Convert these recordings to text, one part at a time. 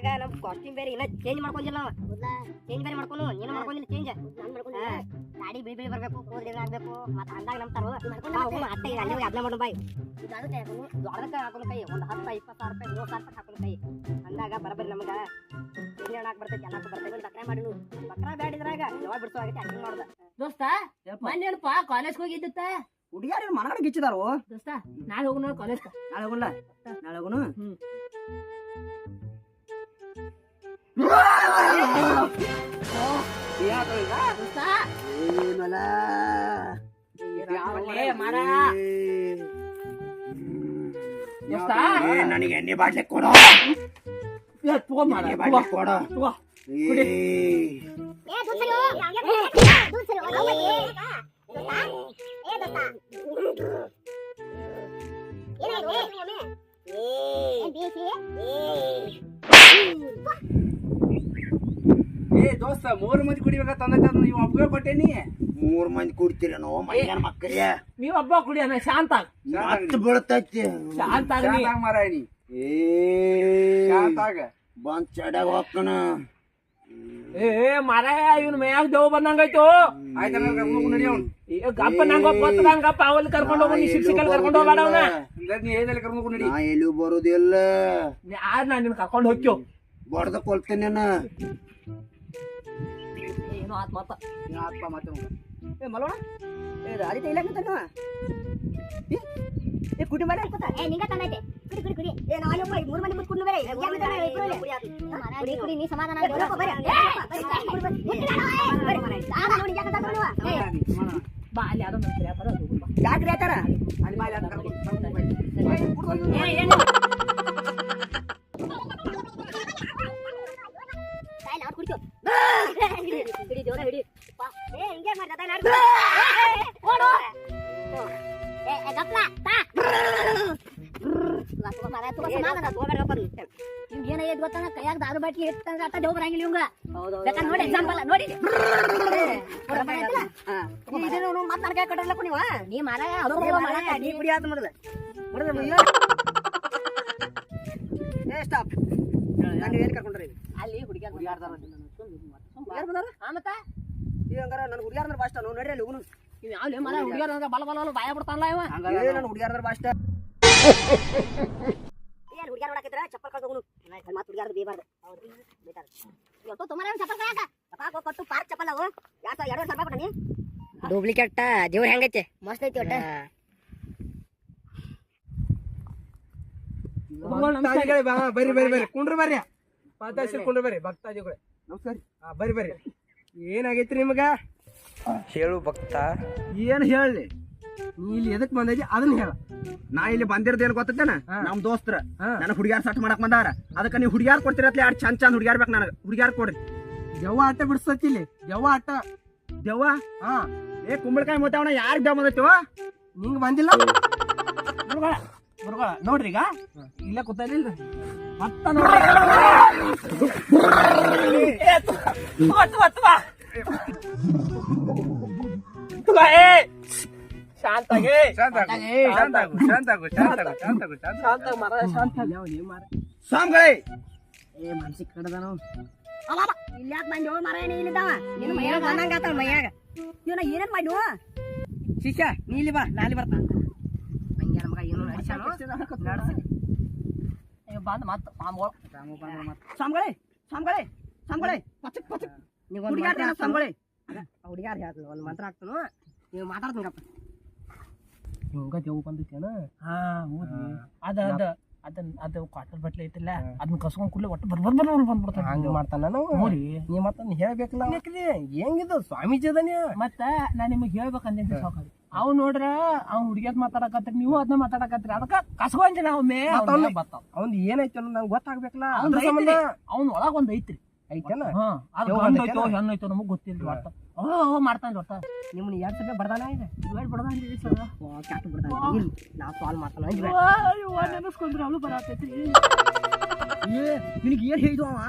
ಅಂದಾಗ ನಮ್ ಕಾಸ್ಟ್ಯೂಮ್ ಬೇರೆ ಇನ್ನ ಚೇಂಜ್ ಮಾಡ್ಕೊಂಡಿಲ್ಲ ನಾವು. ಚೇಂಜ್ ಬೇರೆ ಮಾಡ್ಕೊಂಡು ನೀನು ಮಾಡ್ಕೊಂಡಿಲ್ಲ ಚೇಂಜ್ ಗಾಡಿ ಬಿಳಿ ಬಿಳಿ ಬರ್ಬೇಕು ಕೂದಲು ಆಗ್ಬೇಕು ಮತ್ತೆ ಅಂದಾಗ ನಮ್ ತರೋ ಅತ್ತ ಈಗ ಅಲ್ಲಿ ಅದ್ನ ಮಾಡೋಣ ಬಾಯ್. ದೊಡ್ಡದಕ್ಕೆ ಹಾಕೊಂಡು ಕೈ ಒಂದು ಹತ್ತು ಇಪ್ಪತ್ತು ಸಾವಿರ ರೂಪಾಯಿ ಮೂರು ಸಾವಿರ ರೂಪಾಯಿ ಹಾಕೊಂಡು ಕೈ. ಅಂದಾಗ ಬರಬರಿ ನಮ್ಗ. ಎಣ್ಣೆ ಹಣ್ಣಾಕ್ ಬರ್ತೈತಿ ಬರ್ತೈತಿ ಬಕ್ರ ಮಾಡಿ ಬಕ್ರ ಬ್ಯಾಡಿದ್ರಾಗ ಯಾವಾಗ ಬಿಡ್ಸೋ ಆಗೈತಿ ಹಂಗೆ ಮಾಡ್ದ. ದೋಸ್ತ ಮೊನ್ನೆನಪ್ಪ ಕಾಲೇಜ್ ಹೋಗಿದ್ದ ಹುಡುಗಿಯಾರ ಮನಗಡೆ ಗಿಚ್ಚಿದಾರು? ದೋಸ್ತ ನಾಳೆ ಹೋಗೋಣ ಕಾಲೇಜ್ ನಾಳೆ ಹೋಗೋಣ ನಾಳೆ ಹೋಗೋಣ ಹ್ಮ್. ದೋಸ್ತ ಏನಲ್ಲ ಯಾವಲ್ಲೇ ಮಾರ? ದೋಸ್ತ ನನಗೆ ಎಣ್ಣೆ ಬಾಟ್ಲಿ ಕೊಡೋ ಏ, ತಗೋ ಮಾರ, ಎಣ್ಣೆ ತಗೋ. ಬಾಟ್ಲಿ ಕೊಡೋ ತಗೋ. ಏ, ಏ ದೋಸ್ತ ಮೂರು ಮಂದಿ ಕುಡಿಬೇಕಂತ ಅಂದೈತೆ ನೀವು ಒಬ್ಬಗೆ ಕೊಟ್ಟೇನಿ ಮೂರ್ ಮಂದಿ ಕುಡ್ತೀರೇನೋ ಮೈಯಾನ ಮಕ್ಕಳಿಗೆ ನೀವ್ ಒಬ್ಬ ಕುಡಿಯನ ಶಾಂತ ಆಗ್. ಬೀಳ್ತೈತಿ ಶಾಂತ ಆಗ್ ನೀ. ಶಾಂತಾಗ ಮಾರಾಯಣಿ ಏ ಶಾಂತಾಗ ಬಂದ್ ಚಡ್ಯಾಗ ಹೋಗ್ತಾನ. ಏ ಮಾರಾಯ ಇವ್ನ ಮೇಯಾಗ ದೇವ್ ಬಂದಂಗಾಯ್ತು. ಆಯ್ತಾ ಕರ್ಕೊಂಡು ನಡಿ ಅವ್ನು. ಏ, ಗಪ್ಪ ನಂಗ ಗೊತ್ತದಂಗ ಗಪ್ಪ ಅವಲ್ ಕರ್ಕೊಂಡು ಹೋಗಿ ಶಿಕ್ಷಕಲ್ ಕರ್ಕೊಂಡು ಹೋಗ್ಬೇಡ ಅವನ. ನೀ ಏನೆಲ್ಲ ಕರ್ಕೊಂಡು ನಡಿ. ನಾ ಎಲ್ಲಿ ಬರುದಿಲ್ಲ. ಯಾರು ನಾನು ನಿನ್ ಕರ್ಕೊಂಡು ಹೋಗ್ಯೋ ಬಡ್ದ ಕೊಲ್ತೇನೆ ನಾನು ಏನೋ ಆತ್ ಮತ್ತ ನೀ ಆತ್ಮ ಮತ್ತೆ ಅವ್ನು. ಏ ಮಲೋಣ ಏ ರಾಜಿ ಇಲ್ಲ ಅಂತನವ ಏ ಕುಡಿ ಮಾಡಿ ಅನ್ಕೋತ ಏ ನಿಂಗ ತಂದೈತೆ ಕುಡಿ ಕುಡಿ ಕುಡಿ ಏ ನಾವು ಅಲ್ಲಪ್ಪ ಮೂರು ಮಂದಿ ಮುಟ್ಕೊಂಡು ಬೇರೆ ಕುಡಿ ಕುಡಿ ನೀ ಸಮಾಧಾನ ಮಾರಾಣಿ, ಅಟ್ಟ ದೇವ್ ಬರಂಗಿಲ್ಲ ಇವಂಗ. ಬೇಕಾದ್ರೆ ನೋಡಿ ಎಕ್ಸಾಂಪಲ್ ನೋಡಿ. ಮಾತಾಡ್ಕ ಕಟ್ಟಲ್ಲ ನೀವು? ನೀ ಮಾರ ನೀ ಕುಡಿ ಆತ ಮೊದಲ ಏ ಸ್ಟಾಪ್ ನಾನು ಏನ್ ಕರ್ಕೊಂಡ್ರಿ? ಅಲ್ಲಿ ಹುಡುಗಿಯಾರ ಹುಡುಗ್ಯಾರ್ದಾರ ಹುಡುಗ್ಯಾರ ಬಂದಾರ? ಆ ಮತ್ತ. ಈ ಹಂಗಾರ ನನ್ನ ಹುಡುಗ್ಯಾರ್ದಾರ ಬಾಷ್ಟ ನಾವು ನಡ್ರಿ ಅಲ್ಲಿ ಹೋಗುನು. ಯಾವ ಮರ ಬಲ ಬಲ ಬಲ ಬಾಯ ಬಿಡ್ತಾನಲ್ಲ ಇವ. ನನ್ನ ಹುಡುಗ್ಯಾರ್ದಾರ ಬಾಷ್ಟ ಏನ್ ಹುಡುಗ್ಯಾರ ನೋಡಕಿದ್ರ ಚಪ್ಪಲ್ ಕಳ್ಕೊಂಡು ಮಾತು ಮತ್ತೆ ಹುಡುಗ್ಯಾರ ಹೌದು. ಬೇಟಾರ ಇವತ್ತು ತುಮಾರ ಚಪ್ಪಲ್ ಕಾಯಕ ಚಪಾಕ್ ಕೊಟ್ಟು ಪಾರ್ಕ್ ಚಪ್ಪಲ್ ಅವು. ಎರಡು ಸಾವಿರ ಎರಡು ಸಾವಿರ ಕೊಟ್ಟಿ ಡೂಪ್ಲಿಕೇಟ್ ದೇವ್ರ ಹೆಂಗೈತೆ? ಮಸ್ತ್ ಐತಿ ಒಟ್ಟ. ಬರ್ರಿ ಬರ್ರಿ ಬರ್ರಿ. ಕುಂಡ್ರಿ ಬರ್ರಿ. ಪಾತಾಶ್ರೀ ಕುಂಡ್ರಿ ಬರ್ರಿ. ಭಕ್ತಾದಿಗಳು. ನಮಸ್ಕಾರ. ಹಾ ಬರ್ರಿ ಬರ್ರಿ. ಏನಾಗೈತ್ರಿ ನಿಮಗ? ಹೇಳು ಭಕ್ತ. ಏನು ಹೇಳಿ ಇಲ್ಲಿ ಎದಕ್ ಬಂದೈತಿ? ಅದನ್ನ ಹೇಳ. ನಾ ಇಲ್ಲಿ ಬಂದಿರೋದೇನು ಗೊತ್ತೇನ. ನಮ್ ದೋಸ್ತ್ರ. ನನ್ ನನಗ್ ಹುಡುಗ್ಯಾರ ಸಟ್ ಮಾಡಕ್ ಬಂದಾರ. ಅದಕ್ಕ ನೀವು ಹುಡುಗ್ಯಾರ್ ಕೊಡ್ತಿರತ್ಲೆ ಯಾರು ಚಂದ್ ಚಂದ್ ಹುಡುಗ್ಯಾರ್ ಬೇಕು ನನಗೆ? ಹುಡುಗ್ಯಾರ್ ಕೊಡ್ರಿ. ಜವ್ವ ಆಟ ಬಿಡ್ಸತಿ ಇಲ್ಲಿ. ಜವ್ವ ಆಟ. ದೆವ್ವ? ಹಾ. ಏ ಕುಂಬಳಕಾಯಿ ಮುತ್ತವನ ಯಾರ್ ದೆವ್ ಬಂದೈತಿ? ನಿಂಗ್ ಬಂದಿಲ್ಲ? ನೋಡ್ರಿ ಈಗ. ಇಲ್ಲ ಕೂತಲ್ಲ ಮತ್ತ ನೋಡ್ರಿ. ಏ, ಶಾಂತಾಗಿ. ಶಾಂತಾಗಿ ಶಾಂತಾಗು. ಶಾಂತಾಗು ಶಾಂತಾಗು ಶಾಂತಾಗು ಶಾಂತಾಗು ಮರ ಶಾಂತ ಸ್ವಾಮಿಗಳೇ! ಏ ಮನ್ಸಿ ಕಡದನು. ನಾವು ಇಲ್ಲಿ ಯಾಕೆ ಬಂದು ಮರ ಏನೇ ಇಲ್ಲಿದ್ದಾವ ನಿನ್ನ ಮೈಯಾಗ ಬಂದಂಗ ಆತವ ಮೈಯಾಗ. ಇವನ ಏನೇನು ಮಾಡು ಶಿಷ್ಯ ನೀ ಇಲ್ಲಿ ಬಾ ನಾ ಅಲ್ಲಿ ಬರ್ತಾ. ಹಂಗೆ ನಮಗ ಏನು ನಡ್ಸಾನು ಬಂದು ಮತ್ತೆ ಮಾಮೂಲ್. ಸ್ವಾಮಿಗಳೇ ಸ್ವಾಮಿಗಳೇ ಸ್ವಾಮಿಗಳೇ ಪಚಕ್ ಪಚಕ್. ನೀವು ಹುಡುಗ್ಯಾರ ಏನೋ ಸ್ವಾಮಿಗಳೇ. ಹುಡುಗ್ಯಾರ ಹೇಳ್ತೀನಿ ಒಂದು ಮಂತ್ರ ಹಾಕ್ತಾನು? ನೀವು ಮಾತಾಡ್ತೀನಪ್ಪ ಹಿಂಗ ದೇವ್ ಬಂದೈತೇನ ಹಾ ಹೌದ್ರಿ. ಅದ ಅದ ಅದನ್ನ ಅದು ಕ್ವಾರ್ಟರ್ ಬಟ್ಲೆ ಐತಿಲ್ಲ ಅದನ್ನ ಕಸ್ಕೊಂಡ್ ಕೂಡಲೇ ಒಟ್ಟು ಬರ್ ಬರ್ ಬಂದ್ಬಿಡ್ತಾನ. ಹಂಗ ಮಾಡ್ತಾನ ನಾವು? ನೋಡಿ ನೀ ಮತ್ತ ಹೇಳ್ಬೇಕಲ್ಲ ಹೆಂಗಿದು ಸ್ವಾಮೀಜಿ ಅದಾನೆ ಮತ್ತ ನಾ ನಿಮಗೆ ಹೇಳ್ಬೇಕಂತ ಸಾಕಾಗಿ ಅವ್ ನೋಡ್ರ ಅವ್ನ ಹುಡುಗಿಯದ್ ಮಾತಾಡಕತ್ರಿ ನೀವು ಅದನ್ನ ಮಾತಾಡಕತ್ರಿ. ಅದಕ್ಕ ಕಸ್ಕೊಂತೀನಿ ನಾವು ಮೇ ಮತ್ತ್ ಅವ್ನ- ಏನೈತೆ ಅನ್ನೋದು ನಂಗೆ ಗೊತ್ತಾಗ್ಬೇಕಲ್ಲ? ಅವ್ನ ಒಳಗ ಒಂದ್ ಐತ್ರಿ. ಐತಲ್ಲ ಹಾ ಅದು ದೇವ್ ಗಂಡ ಬಂದೈತೇನ? ಐತೋ ಹೆಣ್ಣೈತೋ ನಮಗ್ ಗೊತ್ತಿಲ್ಲ ಒಟ್ಟ. ಅವ ಮಾಡ್ತಾನ ಒಟ್ಟ ನಿಮ್ಮನ್ನ ಎರಡು ಸಲ ಬರ್ದಾನ ಇದೆ. ಇವಾಗ ಇದೆ ಸರ್. ಕ್ಯಾಟ್ ಮಾಡ್ತಾನ ನೆನಸ್ಕೊಂಡ್ರೆ ಅವಳು ಏ ನಿನಗೆ ಏನು ಹೇಳಿದ್ವ ಅವ?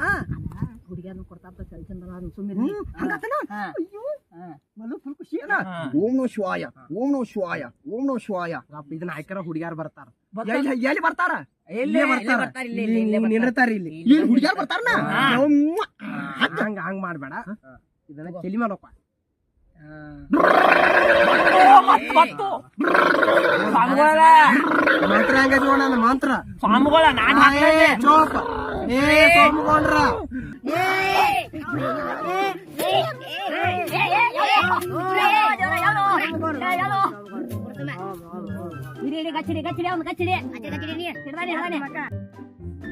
ಚಲ್ ಸುಮ್ಮನೆ ಹ್ಮ್, ಹಂಗಾತನ? ಅಯ್ಯೋ ಹಾ. ಮಲ್ಲು ಫುಲ್ ಖುಷಿ ಅದ. ಓಂ ನೋ ಶಿವಾಯ ಓಂ ನೋ ಶಿವಾಯ ಓಂ ನೋ ಶಿವಾಯ. ಇದನ್ನ ಹಾಕ್ಯಾರ ಹುಡುಗ್ಯಾರ ಬರ್ತಾರ. ಎಲ್ಲಿ ಎಲ್ಲಿ ಬರ್ತಾರ? ಇಲ್ಲೇ ಬರ್ತಾರ. ನಿಂದಿರ್ತಾರ ಇಲ್ಲಿ. ಇಲ್ಲಿ. ಬರ್ತಾರ ಹಂಗ ಹಂಗ ಮಾಡ್ಬೇಡ. ಇದನ್ನ ಚೆಲಿ ಮಾಡಪ್ಪ ಮಂತ್ರ ಹೆಂಗ ನೋಡ ಮಂತ್ರ ಸ್ವಾಮಿಗಳ ನಾನ್ ಚೋಪ ಏ ಹಿಡ್ದಾನೆ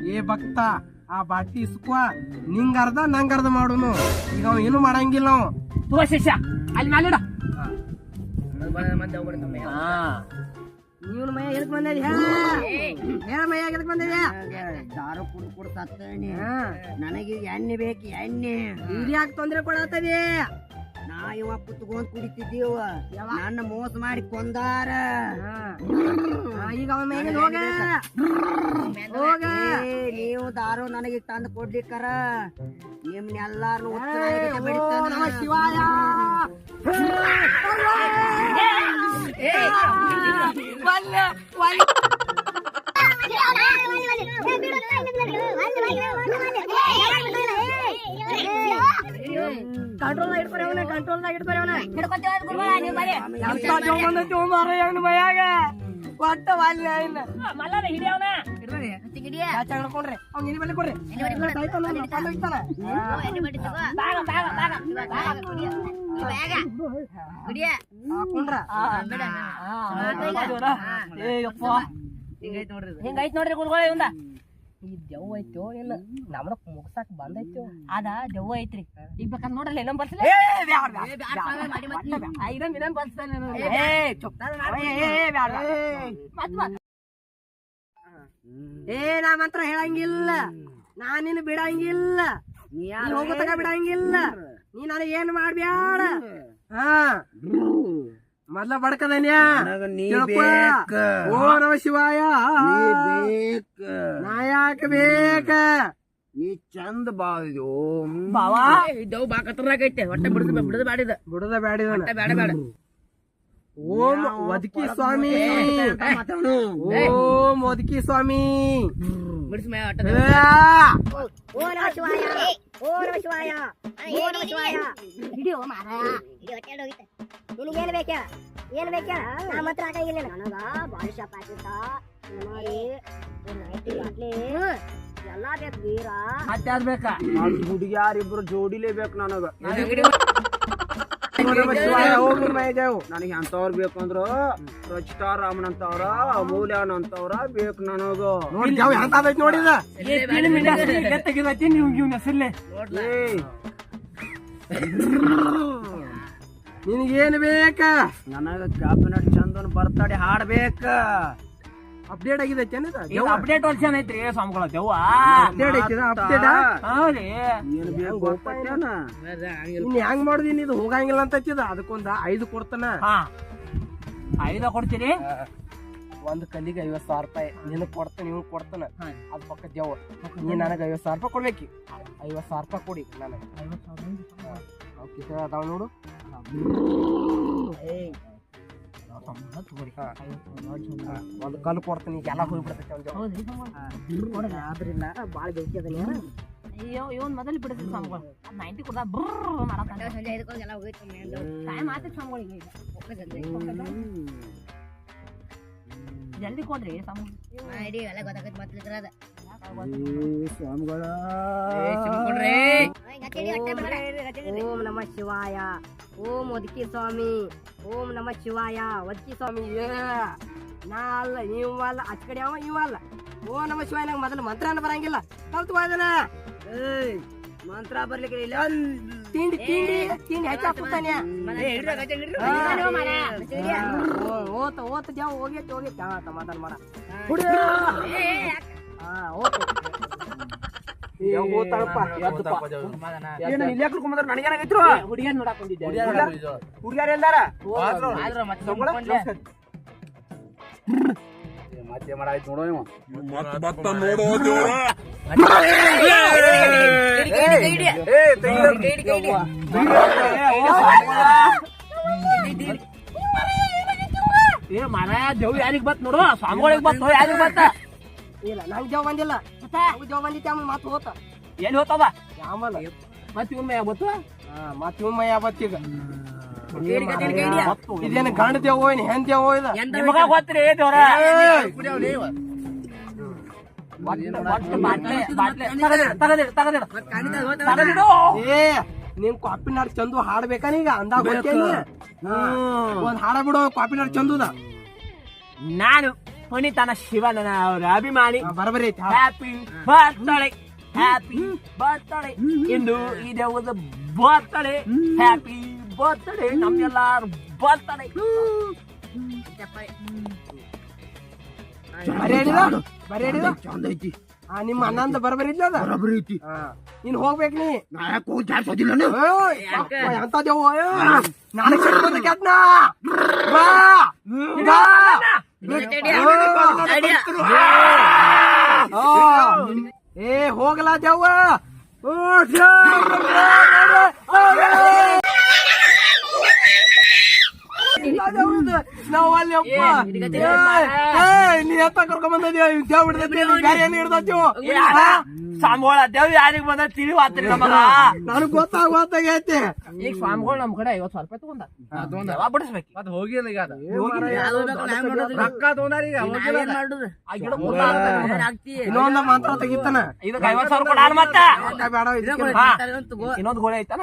ಏ ಭಕ್ತ ಆ ಬಾಟಿ ಇಸ್ಕುವ ನಿಂಗ ಅರ್ಧ ನಂಗ ಅರ್ಧ ಮಾಡುನು. ಈಗ ಅವ ಏನು ಮಾಡಂಗಿಲ್ಲ ಅವ. ಶಿಷ್ಯ ಅಲ್ಲಿ ಮ್ಯಾಲಿಡ. ಇವನು ಮೈಯ ಎದಕ್ ಬಂದದಿ ಹೇಳ ಮೈಯ ಎದಕ್ ಬಂದದಿ ದಾರು ಕುಡ್ ಕುಡ್ ಸತ್ತನಿ. ನನಗೆ ಎಣ್ಣೆ ಬೇಕು ಎಣ್ಣೆ. ಯಾಕೆ ತೊಂದ್ರೆ ಕೊಡತ್ತದಿ ನಾ ಇವ ಕುತ್ಕೊಂಡ್ ಕುಡಿತಿದ್ದೀವ. ನನ್ನ ಮೋಸ ಮಾಡಿ ಕೊಂದಾರ. ಈಗ ಅವನ ಮೇಲೆ ಹೋಗ? ದಾರು ನನಗೆ ತಂದು ಕೊಡ್ಲಿಕ್ಕರ? ನಿಮ್ನೆಲ್ಲಾರು ನಮ ಶಿವಾಯ. ಕಂಟ್ರೋಲ್ ಅವನ ಕಂಟ್ರೋಲ್ ಇಟ್ಕೊರಿ ಅವನ. ಮೈಯಾಗ? ಒಟ್ಟ ವಾಲ್ಯ ಇಲ್ಲ ಮಲ್ಲ ಹಿಡಿಯವನ ಹಿಂಗೈತ್ ನೋಡ್ರಿ ಗುರುಗಳ ಇವಂದ ಈ ದೆವ್ವ ಐತೋ ಇಲ್ಲ ನಮ್ನ ಮುಗ್ಸಾಕ್ ಬಂದೈತೋ ಅದ ದೆವ್ವ ಐತ್ರಿ ಈಗ ಬೇಕಂದ್ ನೋಡ್ರಲ್ಲ ಇನ್ನೊಂದ್ ಬರ್ಸಲ ಇನ್ನೊಂದ್ ಬರ್ಸ್ತಾನೆ ಏ ನಾ ಮಾತ್ರ ಹೇಳಂಗಿಲ್ಲ. ನಾ ನಿನ್ನ ಬಿಡಂಗಿಲ್ಲ. ನೀ ಹೋಗತಕ ಬಿಡಂಗಿಲ್ಲ. ನೀ ನನಗೆ ಏನ್ ಮಾಡ್ಬ್ಯಾಡ. ಹಾ. ಮೊದ್ಲ ಬಡ್ಕದನ್ಯಾ. ಓ ನಮ ಶಿವಾಯ. ನಾ ಯಾಕ ಬೇಕ? ನೀ ಚಂದ ಬಾ ಬಾವಾ. ದವ್ ಬಾ ಕತ್ತರಾಗೈತೆ ಹೊಟ್ಟೆ ಬಿಡದ ಬಿಡದ ಬ್ಯಾಡಿದ ಬಿಡದ ಬ್ಯಾಡಿದ ಬೇಡ ಬೇಡ ಓಂ ಒದಕಿ ಸ್ವಾಮಿ ಓಂ ಒದಕಿ ಸ್ವಾಮಿ ಬಿಡಿಸ್ ಮೇ ಹೊಟ್ಟೆ ಆ! ಓ ನಮ ಶಿವಾಯ ಓ ನಮ ಶಿವಾಯ ಓ ನಮ ಶಿವಾಯ ಹಿಡಿಯೋ ಮಾರಾಯ ನಿನಗೇನ್ ಬೇಕ ಏನ್ ಬೇಕ ನಾ ಮಾತ್ರ ಹಾಕಂಗಿಲ್ಲ ನನಗ ಬಾಡಿ ಶಾಪ್ ಹಾಕಿತ್ತ ನೋಡಿ ನೈಟಿ ಬಾಟ್ಲಿ ಎಲ್ಲಾ ಬೇಕು ವೀರ ಮತ್ತೆ ಅದ್ ಬೇಕಾ ಹುಡುಗಿಯಾರ್ ಇಬ್ರು ಜೋಡಿಲೇ ಬೇಕು ನನಗ ನನಗೆ ಅಂತವ್ರ ಬೇಕು ರಚಿತಾ ರಾಮನ್ ಅಂತವ್ರ ಅಮೂಲ್ಯನ್ ಅಂತವ್ರ ಬೇಕು ನನಗ ನೋಡಿ ಯಾವ ಎಂತದೈತ್ ನೋಡಿದ ತೆಗಿದೈತಿ ನೀವು ಇವ್ನ ಹೆಸರ್ಲೆ ಏಯ್. ನಿನಗೇನ್ ಬೇಕ? ನನಗ ಕ್ಯಾಬಿನೆಟ್ ಚಂದನ್ ಬರ್ತಡೆ ಹಾಡ್ಬೇಕ. ಅಪ್ಡೇಟ್ ಆಗಿದೈತೆ ಅಪ್ಡೇಟ್ ವರ್ಷನ್ ಐತ್ರಿ ಸ್ವಾಮಿಗಳ ದೆವ್ವ ಅಪ್ಡೇಟ್ ಐತಿದ ಅಪ್ಡೇಟ್ ಹೌದ್ರಿ ಏನ್ ಬೇಕು ಹೆಂಗ್ ಮಾಡಿದೀನಿ ಇದು? ಹೋಗಂಗಿಲ್ಲ ಅಂತ ಹಚ್ಚಿದ ಅದಕ್ಕೊಂದ ಐದು ಕೊಡ್ತಾನ. ಹಾ. ಐದ ಕೊಡ್ತೀರಿ? ಒಂದ್ ಕಲ್ಲಿಗೆ ಐವತ್ ಸಾವಿರ ರೂಪಾಯಿ. ನಿನಗ್ ಕೊಡ್ತಾನೆ ಇವ್ ಕೊಡ್ತಾನ. ಅದ್ ಪಕ್ಕ ದೇವ ನೀ ನನಗೆ ಐವತ್ ಸಾವಿರ ರೂಪಾಯಿ ಕೊಡ್ಬೇಕಿ. ಐವತ್ ಸಾವಿರ ರೂಪಾಯಿ ಕೊಡಿ ನನಗೆ. ಕಿಸ ಅದಾವ ನೋಡು. ಒಂದು ಕಲ್ಲು ಕೊಡ್ತೀನಿ ಈಗ ಎಲ್ಲ ಹೋಗ್ಬಿಡ್ತೈತೆ ಒಂದ್ ಬಾಳ ಬೆಂಕಿ ಅದನ್ನ ಅಯ್ಯೋ ಇವನ್ ಮೊದಲು ಬಿಡಿದ್ರಿ ಸ್ವಾಮಿಗಳು. ಅದ್ ನೈಂಟಿ ಕೊಡ್ದ ಬ್ರರ್ ಮಾಡತ್ತ ಸಂಜೆ ಐದಕ್ಕೊಂದು ಎಲ್ಲ ಹೋಗೈತೆ ಟೈಮ್ ಆಯ್ತು ಸ್ವಾಮಿಗಳಿಗೆ ಈಗ ಜಲ್ದಿ ಕೊಡ್ರಿ. ಸ್ವಾಮಿ ಎಲ್ಲ ಗೊತ್ತಾಗೈತೆ ಮತ್ತೆ ಅದ ಸ್ವಾಮಿಗಳ ಓಂ ನಮ ಶಿವಾಯ. ಓಂ ಒದಕಿ ಸ್ವಾಮಿ. ಓಂ ನಮ ಶಿವಾಯ ಒತ್ತಿ ಸ್ವಾಮಿ ನಾ ಅಲ್ಲ ಇವ ಅಲ್ಲ ಆಚ ಕಡೆ ಅವ ಇವ ಅಲ್ಲ ಓ ನಮ ಶಿವಾಯ ನಂಗೆ ಮೊದಲು ಮಂತ್ರನ ಬರಂಗಿಲ್ಲ. ಕಲ್ತು ಅದನ ಏಯ್ ಮಂತ್ರ ಬರ್ಲಿಕ್ಕೆ ಇಲ್ಲ. ತಿಂಡಿ ತಿಂಡಿ ತಿಂಡಿ ಹೆಚ್ಚಾಕ್ತಾನೆ ಓತ ಓತ ಜಾವ ಹೋಗೈತಿ ಹೋಗೈತಿ ಸಮಾಧಾನ ಮಾಡ. ಹಾ ಓಕೆ ಓತಾಳಪ್ಪ ಎದ್ದಪ್ಪ ಏನು ಇಲ್ಲಿ ಯಾಕೆ ಕುಂಬಂದ್ರ ನನಗೇನಾಗೈತ್ರು ಹುಡುಗಿಯರ್ ನೋಡಕ್ ಹುಡುಗ್ಯಾರ ಎಲ್ಲಾರ? ಮತ್ತೆ ಮಾಡಾಯ್ತು ನೋಡೋ ಇವ ಏ ಮರ ದೇವ್ ಯಾರಿಗ್ ಬತ್ ನೋಡು ಸ್ವಾಮಿಗಳಿಗೆ ಬತ್ತ ಯಾರಿಗ್ ಬತ್ತ ಇಲ್ಲ ನಂಗೆ ಜವ ಬಂದಿಲ್ಲ ಬಂದಿತ್ತು ಆಮೇಲೆ ಮತ್ತೆ ಹೋತ? ಎಲ್ಲಿ ಹೋತದ? ಆಮೇಲೆ ಮತ್ತೆ ಇವನ್ ಮ್ಯಾಗ ಗೊತ್ತು? ಹಾ ಮತ್ತೆ ಇವ್ ಮೈ ಆವತ್ತೀಗ ಇದೇನು ಗಂಡ ದೇವೋ ಏನು ಹೆಣ್ ದೇವೋ ಇದು? ನಿಮಗ ಗೊತ್ತ್ರಿ ದೇವ್ರ? ನಿನ್ ಕಾಪಿ ನಾಡ್ ಚಂದು ಹಾಡ್ಬೇಕಾನ ನೀಗ ಅಂದಾಗ ಒಂದ್ ಹಾಡ ಬಿಡು ಕಾಪಿ ನಾಡ್ ಚಂದುದ ನಾನು ಪುನೀತನ ಶಿವನ ಅವರ ಅಭಿಮಾನಿ. ಬರಬರಿ ಐತಿ ಹ್ಯಾಪಿ ಬರ್ತಡೆ ಹ್ಯಾಪಿ ಬರ್ತಡೆ ಇಂದು ಇದೆ ಒಂದು ಬರ್ತಡೆ ಹ್ಯಾಪಿ ಬರ್ತಡೇ ನಮ್ಗೆಲ್ಲಾರು ಬರ್ತಡೆ ಚಂದ ಐತಿ. ನಿಮ್ಮ ಅಣ್ಣಂದ ಬರಬರಿ ಇದ್ಲ ಬರಬರಿ ಐತಿ. ನೀನ್ ಹೋಗ್ಬೇಕು ನೀ. ನಾ ಯಾಕೆ ಹೋಗಿ ಜಾಡ್ಸೋದಿಲ್ಲ ನೀವು ಅಪ್ಪ, ಎಂತ ದೇವ ನಾನು ಕೆಟ್ಟ. ಏ ಹೋಗಲಾ ದೇವ ಓ, ದೇವ್ರ. ಇಲ್ಲ ದೇವ್ರದು. ನಾವ್ ಅಲ್ಲಿ ಅಪ್ಪ ಏ, ನೀ ಎತ್ತ ಕರ್ಕೊಂಡ್ ಬಂದಿದ್ಯಾ ದೇವ್ ಹಿಡ್ದೈತಿ ಗಾರಿ ಏನ್ ಹಿಡ್ದೈತಿ ಸ್ವಾಮಿಗಳ ದೇವ್ ಯಾರಿಗ್ ಬಂದ ತಿಳಿವಾತ್ರಿ ನಮಗ? ನನಗ್ ಗೊತ್ತಾಗ ಗೊತ್ತಾಗೈತಿ ಈಗ ಸ್ವಾಮಿಗಳು ನಮ್ ಕಡೆ ಐವತ್ ಸಾವಿರ ರೂಪಾಯಿ ತಗೊಂಡ ಯಾವಾಗ ಬಿಡಿಸ್ಬೇಕು? ಮತ್ತೆ ಹೋಗಿಲ್ಲ ಈಗ ಅದು. ರೊಕ್ಕ ತಗೊಂಡಾರ ಈಗ. ಇನ್ನೊಂದ ಮಾತ್ರ ತೆಗಿತಾನ. ಇದಕ್ಕೆ ಐವತ್ ಸಾವಿರ ಮತ್ತ. ಇನ್ನೊಂದ್ ಗೋಳೆ ಐತನ?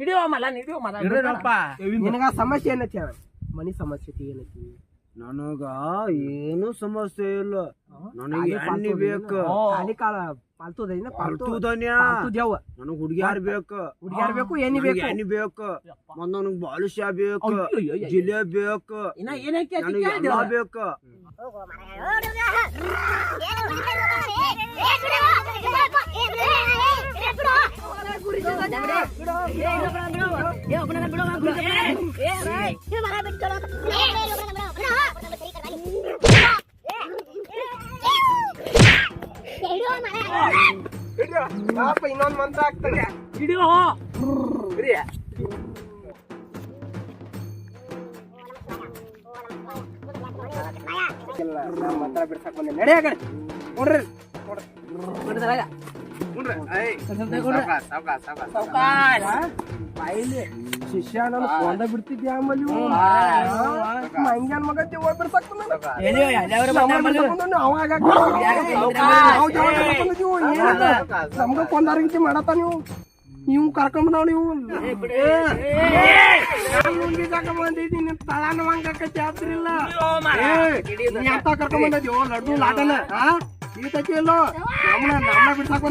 ಹಿಡಿಯೋ ಮಲ್ಲ ಹಿಡಿಯೋ ನಿನಗ ಸಮಸ್ಯೆ ಏನೈತಿ ಮನಿ ಸಮಸ್ಯೆ ಏನೈತಿ? ನನಗ ಏನು ಸಮಸ್ಯೆ ಇಲ್ಲ. ನನಗೆ ಎಣ್ಣೆ ಬೇಕು. ಖಾಲಿ ಕಾಲ ಪಾಲ್ತು ದೈನ ಪಾಲ್ತು ಪಾಲ್ತು ಧನ್ಯ ಪಾಲ್ತು ದೇವ ನನಗ್ ಹುಡುಗಿಯಾರ್ ಬೇಕು. ಹುಡುಗ್ಯಾರ್ ಬೇಕು ಎಣ್ಣೆ ನನಗ್ ಬೇಕು. ಎಣ್ಣೆ ಬೇಕು. ಮತ್ತ ನನಗ್ ಬೇಕು. ಜಿಲೇಬಿ ಬೇಕು. ನನಗೆ ಎಲ್ಲ ಬೇಕು ಪಾಪ ಇನ್ನೊಂದು ಮಂತ್ರ ಆಗ್ತದೆ ಹಿಡಿಯೋ ಮಂತ್ರ ಬಿಡ್ಸಕ್ ಬಂದೆ ನಡಿ ನೋಡ್ರಿ ಶಿಷ್ಯ ನಾನು ಒಂದ ಬಿಡ್ತಿದ್ದೆ ಆಮೇಲೆ. ಮಂಗ್ಯಾನ್ ಮಗ ದೇವ ಬಿಡ್ಸಕ್ ಅವಾಗ ನಮ್ಗ ಕೊಂದಾರ ರೀತಿ ಮಾಡತ್ತ ನೀವು ನೀವು ಕರ್ಕೊಂಬಂದವ್ ನೀವು ಬಂದಿದ್ದೀನಿ ತಳಾನ ಅಂತ ಕರ್ಕೊಂಬಂದಿದ್ಯೋ ಲಡ್ಡು ಲಾಟನ ಈತಕ್ಕೆ ಇಲ್ಲೋ ನಮ್ಮನ್ನ ನಮ್ಮ ಬಿಡ್ಸಕ್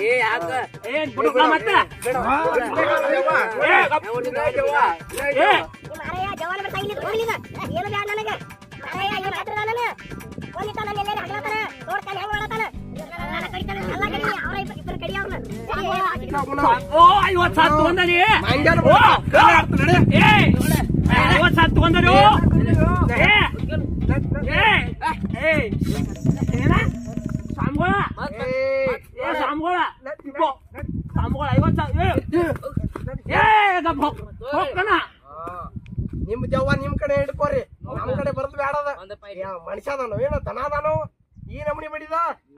ಏ, ಏನು ಅವ್ರನ್ನ ಓ ಐವತ್ ಸಾತ್ ಐವತ್ ಸಾತ್ ಏ ಏ ಏ ಏನ ಸ್ವಾಮಿಗಳ ಏ ಸ್ವಾಮಿಗಳ ಇಬ್ಬೋ ಸ್ವಾಮಿಗಳ ಐವತ್ ಸಾವಿರ ಏ ಏ ಗಪ್ ಹೋಗ್ ಹೋಗ್ಕಣ ನಿಮ್ ಜವ್ವ ನಿಮ್ ಕಡೆ ಹಿಡ್ಕೋರಿ. ನಮ್ ಕಡೆ ಬರದ್ ಬ್ಯಾಡದ. ಯಾ, ಮನುಷ್ಯ ಅದಾನೋ ಏನೋ ದನ ಈ ನಮನಿ ಬಡಿದ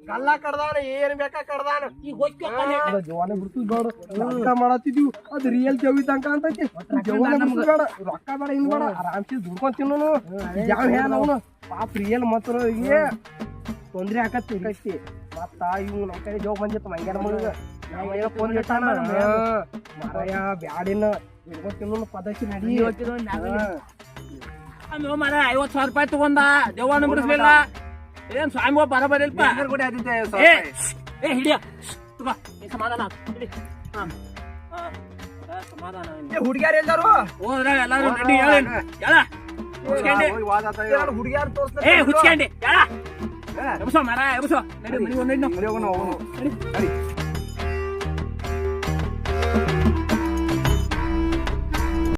ಕಲ್ಲ ಕಡ್ದಾನ ಏನ್ ಬೇಕಾ ಕಡ್ದಾನ? ಈಗ ಹೋಗ್ಕೊ ಜವಾನ ಬಿಡ್ತು ಬೇಡ. ರೊಕ್ಕ ಮಾಡತ್ತಿದ್ವಿ. ಅದು ರಿಯಲ್ ಜವ್ ಇದ್ದಂಕ ಅಂತೈತಿ. ಜವಾನ ಬಿಡ್ತು ಬೇಡ. ರೊಕ್ಕ ಬೇಡ ಇನ್ ಬೇಡ. ಆರಾಮ್ಸಿ ದುಡ್ಕೊಂಡ್ ತಿನ್ನೋನು. ಯಾವ ಹೇಳ ಅವನು? ಪಾಪ ರಿಯಲ್ ಮಾತ್ರ ಈಗ ತೊಂದ್ರೆ ಆಕತ್ತಿ ಕಟ್ಟಿ ಮತ್ತ ಇವ್ ನಮ್ ಕಡೆ ಜೋಗ್ ಬಂದಿತ್ತು ಮಂಗ್ಯಾನ ಮಗ ನಾವ್ ಫೋನ್ ಇಟ್ಟಾನ? ಮಾರಾಯ ಬ್ಯಾಡಿನ. ಹಿಡ್ಕೊಂಡ್ ತಿನ್ನೋನು ಪದಕ್ಕೆ ನಡಿ. ಮರ ಐವತ್ ಸಾವಿರ ರೂಪಾಯಿ ತಗೊಂಡ. ದೇವಣ್ಣ ಬಿಡಿಸ್ಲಿಲ್ಲ. ಏನ್ ಸ್ವಾಮಿ ಬರಬರಿ ಇಲ್ಪ ಏ ಏ ಹಿಡಿಯ. ತಗೋ ಏ ಸಮಾಧಾನ. ಏ, ಸಮಾಧಾನ. ಹುಡುಗ್ಯಾರ ಎಲ್ಲಾರು? ಹೋದ್ರ ಎಲ್ಲಾರು ನಡಿ ಹೇಳಿ. ಹೇಳ. ಹುಚ್ಕೊಂಡಿ. ಹುಡುಗ್ಯಾರ ತೋರ್ಸ್ತಾರೆ ಏ ಹುಚ್ಕೊಂಡಿ. ಹೇಳ. ಎಬ್ಸೋ ಮರ ಎಬ್ಸೋ ನಡಿ ಮನೆಗೆ. ನಡಿ.